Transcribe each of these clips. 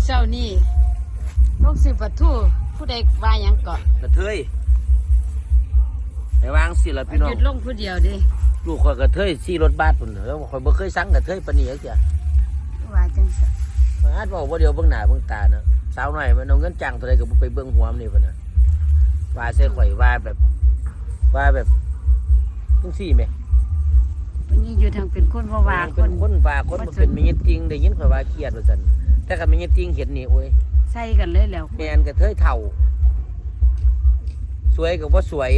อเช้านี่ลงซื้อปลาทูผู้ใดว่าหยังเกาะกระเทยไปวางสิละพี่น้อหงยุดลงผู้เดียวเดิลูกข่อยกระเทยซี่รถบัสพุ่นแล้วข่อยบ่เคยสั่งกระเทยปานนี้จักจ้ะว่าจังซั่นมาอาจบอกว่าเดี๋ยวเบิ่งหน้าเบิ่งตานะสาวหน่อยมันเอาเงินจ้างตัวใดก็บ่ไปเบิ่งหัวมันนี่พุ่นน่ะว่าใส่ข่อยว่าแบบ ว่าแบบจังซี่แหม วันนี้อยู่ทางเป็นคนว่าว่าคเป็นนคนว่าคนบ่เป็นมีจริงได้ยินข่อยว่าเครียดว่าซั่น แต่ก็มีจริงเห็นนี่โอ้ยใส่กันเลยแล้วแม่นกระเทยเฒ่า สวยก็บ่สวย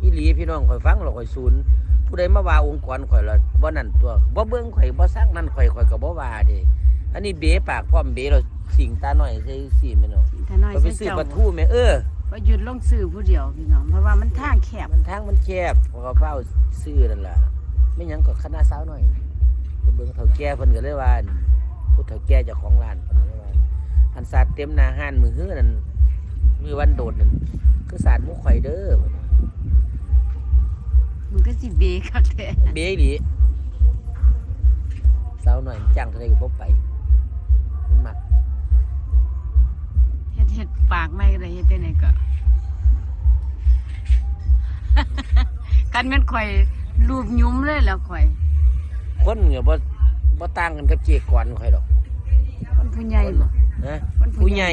อีหลีพี่น้องข่อยฟังแล้วข่อยศูนย์ผู้ใดมาว่าองค์กรข่อยละบ่นั่นตัวบ่เบิ่งข่อยบ่ซักนั่นข่อยข่อยก็บ่ว่าเด้อันนี้เบ๋ปากพร้อมเบ๋เราสิงตาหน่อยใส่สีแม่นเนาะถ้าน้อยข่อยไปใส่ซื้อเจ้าปลาทูแม่เออว่าหยุดลงซื้อผู้เดียวพี่น้องเพราะว่ามันทางแคบมันทางมันแคบพอเขาเฝ้าซื้อนั่นล่ะไม่หยังก็คณะสาวหน่อยไปเบิ่งเฒ่าแก่เพิ่นก็เลยว่าอั่น ผู้เฒ่าแก่เจ้าของร้านเพิ่นก็เลยว่าอันสาดเต็มหน้าห้านมือฮื้อนั่นมือวันโดดนั่นคือสาดหมุข่อยเด้อมันก็สิเบคักแท้เบี้ยดีสาวหน่อยจ้างเท่าไรก็บ่ไปมันมักเฮ็ดเฮ็ดปากไม่ก็ได้เฮ็ดได้ไหนก็ กันแม่นข่อยรูปยุ้มเลยแล้วข่อย คนเงี้ยบ่บ่ต่างกันกับเจก่อนข่อยดอกคน ผู้ใหญ่บ่นะคนผู้ผู้ใหใหญ่ญ่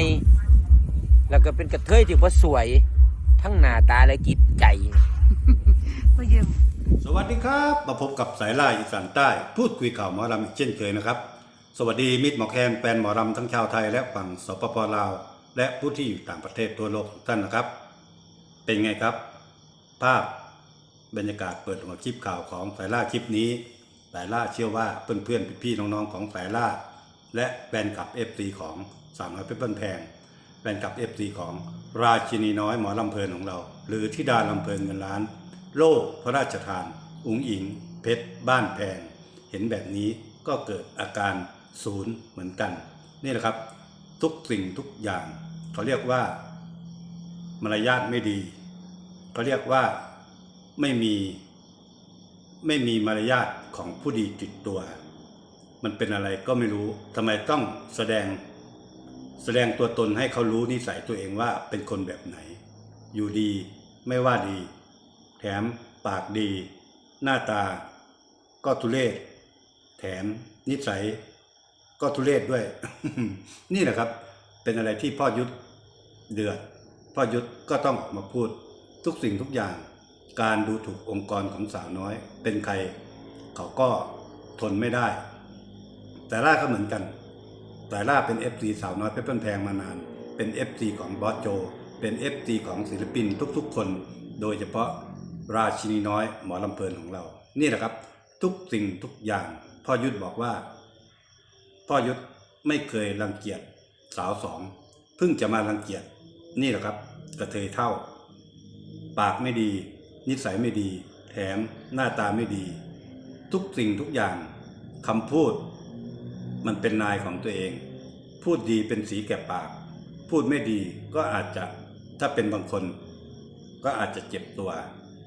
แล้วก็เป็นกระเทยที่บ่สวย ทั้งหน้าตาและจิตใจ ผู้ยืมสวัสดีครับ มาพบกับสายล่าอีสานใต้ พูดคุยข่าวหมอลำอีกเช่นเคยนะครับ สวัสดีมิตรหมอแคนแฟนหมอลำทั้งชาวไทยและฝั่งสปปลาว และผู้ที่อยู่ต่างประเทศทั่วโลกทุกท่านนะครับ เป็นไงครับ ภาพบรรยากาศเปิดหัวคลิปข่าวของสายล่าคลิปนี้สายล่าเชื่อว่าเพื่อนๆพี่ๆน้องๆของสายล่า และแฟนคลับเอฟซีของสามน้อยเพชรบ้านแพงแฟนคลับเอฟซีของราชินีน้อยหมอลำเพลินของเรา หรือทิดาลำเพลินเงินล้าน โล่พระราชทาน อุ๋งอิง เพชรบ้านแพง เห็นแบบนี้ก็เกิดอาการศูนย์เหมือนกัน นี่แหละครับ ทุกสิ่งทุกอย่าง เขาเรียกว่า มารยาทไม่ดี เขาเรียกว่าไม่มีไม่มีมารยาทของผู้ดีติดตัว มันเป็นอะไรก็ไม่รู้ทำไมต้องแสดง แสดงตัวตนให้เขารู้นิสัยตัวเองว่าเป็นคนแบบไหน อยู่ดีไม่ว่าดี แถมปากดี หน้าตา ก็ทุเลศแถมนิสัย ก็ทุเลศด้วย นี่แหละครับ เป็นอะไรที่พ่อยุทธเดือด พ่อยุทธก็ต้องออกมาพูดทุกสิ่งทุกอย่าง การดูถูกองค์กรของสาวน้อย เป็นใคร เขาก็ทนไม่ได้ แต่ล่าก็เหมือนกัน แต่ล่าเป็น FC สาวน้อยเพชรบ้านแพงมานาน เป็น FC ของบอสโจ เป็น FC ของศิลปินทุกๆ คน โดยเฉพาะราชินีน้อยหมอลำเพลินของเรา นี่แหละครับ ทุกสิ่งทุกอย่างพ่อยุทธบอกว่า พ่อยุทธไม่เคยรังเกียจสาวสองเพิ่งจะมารังเกียจนี่แหละครับกระเทยเท่า ปากไม่ดี นิสัยไม่ดี แถมหน้าตาไม่ดี ทุกสิ่งทุกอย่างคำพูด มันเป็นนายของตัวเอง พูดดีเป็นสีแก่ปาก พูดไม่ดีก็อาจจะถ้าเป็นบางคน ก็อาจจะเจ็บตัว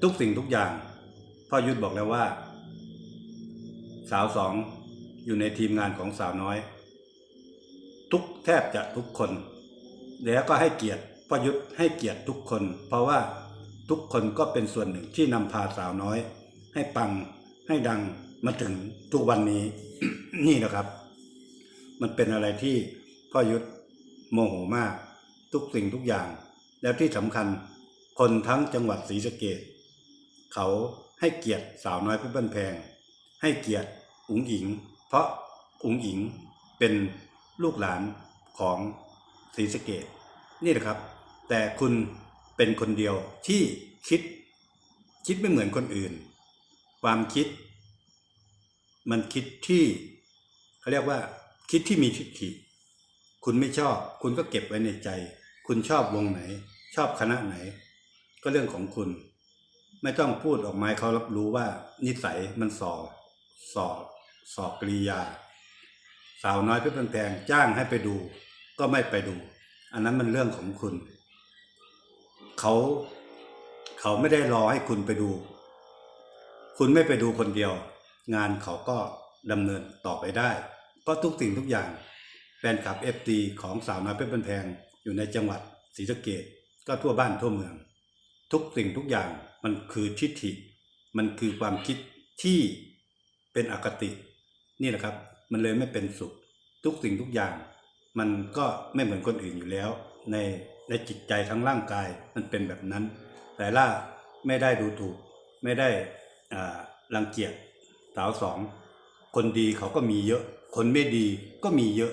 ทุกสิ่งทุกอย่างพ่อยุทธบอกแล้วว่า สาวสองอยู่ในทีมงานของสาวน้อย ทุกแทบจะทุกคน แล้วก็ให้เกียรติพ่อยุทธให้เกียรติทุกคน เพราะว่าทุกคนก็เป็นส่วนหนึ่งที่นำพาสาวน้อย ให้ปังให้ดังมาถึงทุกวันนี้ นี่นะครับ มันเป็นอะไรที่พ่อยุทธโมโหมาก ทุกสิ่งทุกอย่าง แล้วที่สำคัญคนทั้งจังหวัดศรีสะเกดเขาให้เกียรติสาวน้อยพื่อนบ้านแพง ให้เกียรติอุ๋งอิง เพราะอุ๋งอิงเป็นลูกหลานของศรีสะเกดนี่แหละครับ แต่คุณเป็นคนเดียวที่คิด คิดไม่เหมือนคนอื่น ความคิด มันคิดที่เขาเรียกว่า คิดที่มีทิฏฐิ คุณไม่ชอบ คุณก็เก็บไว้ในใจ คุณชอบวงไหน ชอบคณะไหน ก็เรื่องของคุณ ไม่ต้องพูดออกมาให้เขารับรู้ว่า นิสัยมันสอสอสอกริยา สาวน้อยเพื่อนแพงจ้างให้ไปดู ก็ไม่ไปดู อันนั้นมันเรื่องของคุณ เขาเขาไม่ได้รอให้คุณไปดู คุณไม่ไปดูคนเดียว งานเขาก็ดำเนินต่อไปได้ เพราะทุกสิ่งทุกอย่างแฟนคลับเอฟตีของสาวน้อยเพชรบันแพงอยู่ในจังหวัดศรีสะเกดก็ทั่วบ้านทั่วเมือง ทุกสิ่งทุกอย่างมันคือทิฏฐิ มันคือความคิดที่เป็นอคติ นี่แหละครับ มันเลยไม่เป็นสุข ทุกสิ่งทุกอย่าง มันก็ไม่เหมือนคนอื่นอยู่แล้ว ในในจิตใจทั้งร่างกายมันเป็นแบบนั้น แต่ล่าไม่ได้ดูถูก ไม่ได้รังเกียจสาวสอง คนดีเขาก็มีเยอะ คนไม่ดีก็มีเยอะ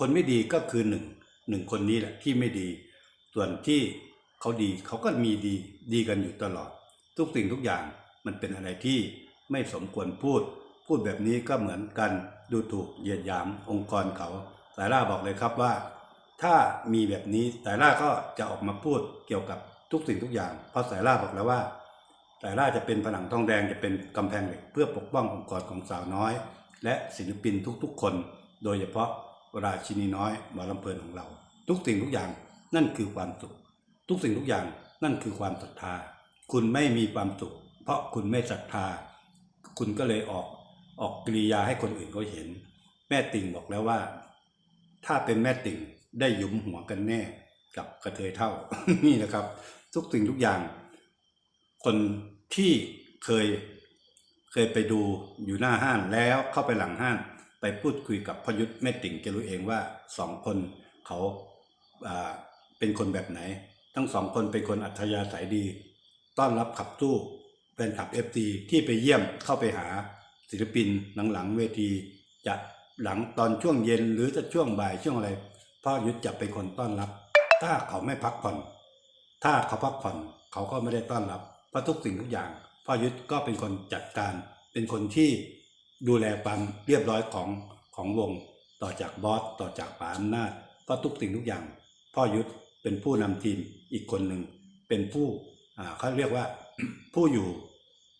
คนไม่ดีก็คือหนึ่งหนึ่งคนนี้แหละที่ไม่ดี ส่วนที่เขาดีเขาก็มีดีดีกันอยู่ตลอด ทุกสิ่งทุกอย่างมันเป็นอะไรที่ไม่สมควรพูด พูดแบบนี้ก็เหมือนกันดูถูกเหยียดหยามองค์กรเขาสายล่าบอกเลยครับว่า ถ้ามีแบบนี้สายล่าก็จะออกมาพูดเกี่ยวกับทุกสิ่งทุกอย่างเพราะสายล่าบอกแล้วว่า สายล่าจะเป็นผนังทองแดงจะเป็นกำแพงเหล็กเพื่อปกป้ององค์กรของสาวน้อย และศิลปินทุกๆ คน โดยเฉพาะราชินีน้อยหมอลำเพลินของเรา ทุกสิ่งทุกอย่างนั่นคือความสุข ทุกสิ่งทุกอย่างนั่นคือความศรัทธา คุณไม่มีความสุข เพราะคุณไม่ศรัทธา คุณก็เลยออกออกกิริยาให้คนอื่นเขาเห็น แม่ติ่งบอกแล้วว่า ถ้าเป็นแม่ติ่งได้ยุมหัวกันแน่กับกระเทยเท่านี่นะครับ ทุกสิ่งทุกอย่าง คนที่เคยเคยไปดูอยู่หน้าห้างแล้วเข้าไปหลังห้างไปพูดคุยกับพยุทธแม่ติ่งแกรู้เองว่าสองคนเขาอ่าเป็นคนแบบไหน ทั้งสองคนเป็นคนอัธยาศัยดี ต้อนรับขับตู้แฟนคลับเอฟซีที่ไปเยี่ยมเข้าไปหาศิลปินหลังๆเวทีจะหลังตอนช่วงเย็นหรือจะช่วงบ่ายช่วงอะไรพ่อยุทธจะเป็นคนต้อนรับ ถ้าเขาไม่พักผ่อน ถ้าเขาพักผ่อนเขาก็ไม่ได้ต้อนรับ เพราะทุกสิ่งทุกอย่างพ่อยุทธก็เป็นคนจัดการ เป็นคนที่ดูแลความเรียบร้อยของของวง ต่อจากบอสต่อจากป๋าอำนาจเพระทุกสิ่งทุกอย่าง พ่อยุทธเป็นผู้นำทีมอีกคนหนึ่งเป็นผู้อ่าเขาเรียกว่าผู้อยู่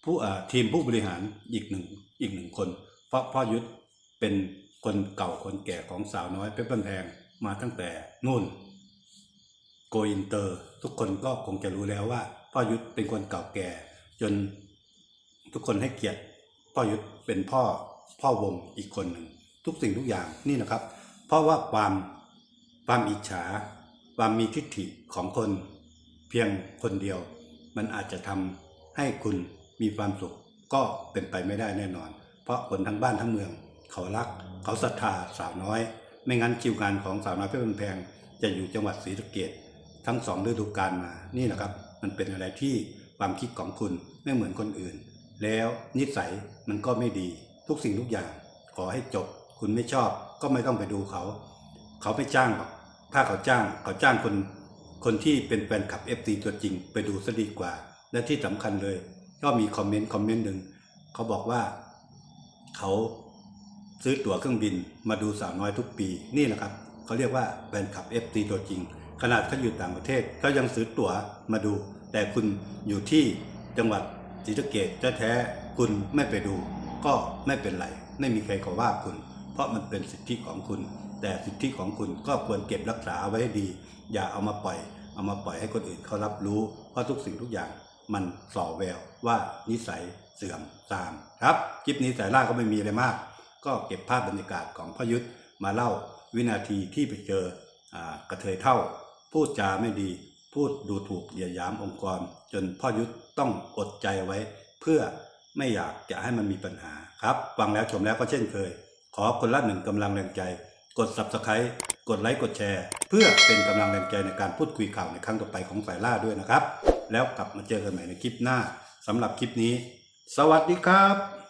ผู้อ่าทีมผู้บริหารอีกหนึ่งอีกหนึ่งคน เพราะพ่อยุทธเป็นคนเก่าคนแก่ของสาวน้อยเพชรบันแพงมาตั้งแต่นู่นโกอินเตอร์ ทุกคนก็คงจะรู้แล้วว่า พ่อยุทธเป็นคนเก่าแก่ จนทุกคนให้เกียรติพ่อยุทธเป็นพ่อพ่อวงอีกคนหนึ่งทุกสิ่งทุกอย่างนี่นะครับ เพราะว่าความความอิจฉา ความมีทิฏฐิของคน เพียงคนเดียว มันอาจจะทำให้คุณมีความสุขก็เป็นไปไม่ได้แน่นอน เพราะคนทั้งบ้านทั้งเมือง เขารัก เขาศรัทธาสาวน้อย ไม่งั้นคิวงานของสาวน้อยเพชรบันแพงจะอยู่จังหวัดศรีสะเกษทั้งสองฤดูกาลมานี่นะครับ มันเป็นอะไรที่ความคิดของคุณไม่เหมือนคนอื่น แล้วนิสัยมันก็ไม่ดีทุกสิ่งทุกอย่าง ขอให้จบ คุณไม่ชอบก็ไม่ต้องไปดูเขา เขาไม่จ้างหรอกถ้าเขาจ้างเขาจ้างคนคนที่เป็นแฟนคลับ FT ตัวจริงไปดูซะดีกว่า และที่สำคัญเลย ก็มีคอมเมนต์คอมเมนต์หนึ่งเขาบอกว่า เขาซื้อตั๋วเครื่องบินมาดูสาวน้อยทุกปีนี่แหละครับเขาเรียกว่าแฟนคลับ FT ตัวจริง ขนาดเขาอยู่ต่างประเทศเขายังซื้อตั๋วมาดู แต่คุณอยู่ที่จังหวัดศรีสะเกดแท้ๆคุณไม่ไปดู ก็ไม่เป็นไร ไม่มีใครขอว่าคุณ เพราะมันเป็นสิทธิของคุณ แต่สิทธิของคุณก็ควรเก็บรักษาไว้ให้ดี อย่าเอามาปล่อย เอามาปล่อยให้คนอื่นเขารับรู้ เพราะทุกสิ่งทุกอย่างมันส่อแววว่านิสัยเสื่อมตามครับคลิปนี้สายล่าก็ไม่มีอะไรมาก ก็เก็บภาพบรรยากาศของพยุทธมาเล่าวินาทีที่ไปเจออกระเทยเท่า พูดจาไม่ดี พูดดูถูกเหยียดหยามองค์กร จนพ่อยุทธต้องอดใจไว้ เพื่อไม่อยากจะให้มันมีปัญหาครับฟังแล้วชมแล้วก็เช่นเคย ขอคนละหนึ่งกำลังแรงใจ กด subscribe กดไลค์กดแชร์ เพื่อเป็นกำลังแรงใจในการพูดคุยข่าวในครั้งต่อไปของสายล่าด้วยนะครับ แล้วกลับมาเจอกันใหม่ในคลิปหน้าสำหรับคลิปนี้ สวัสดีครับ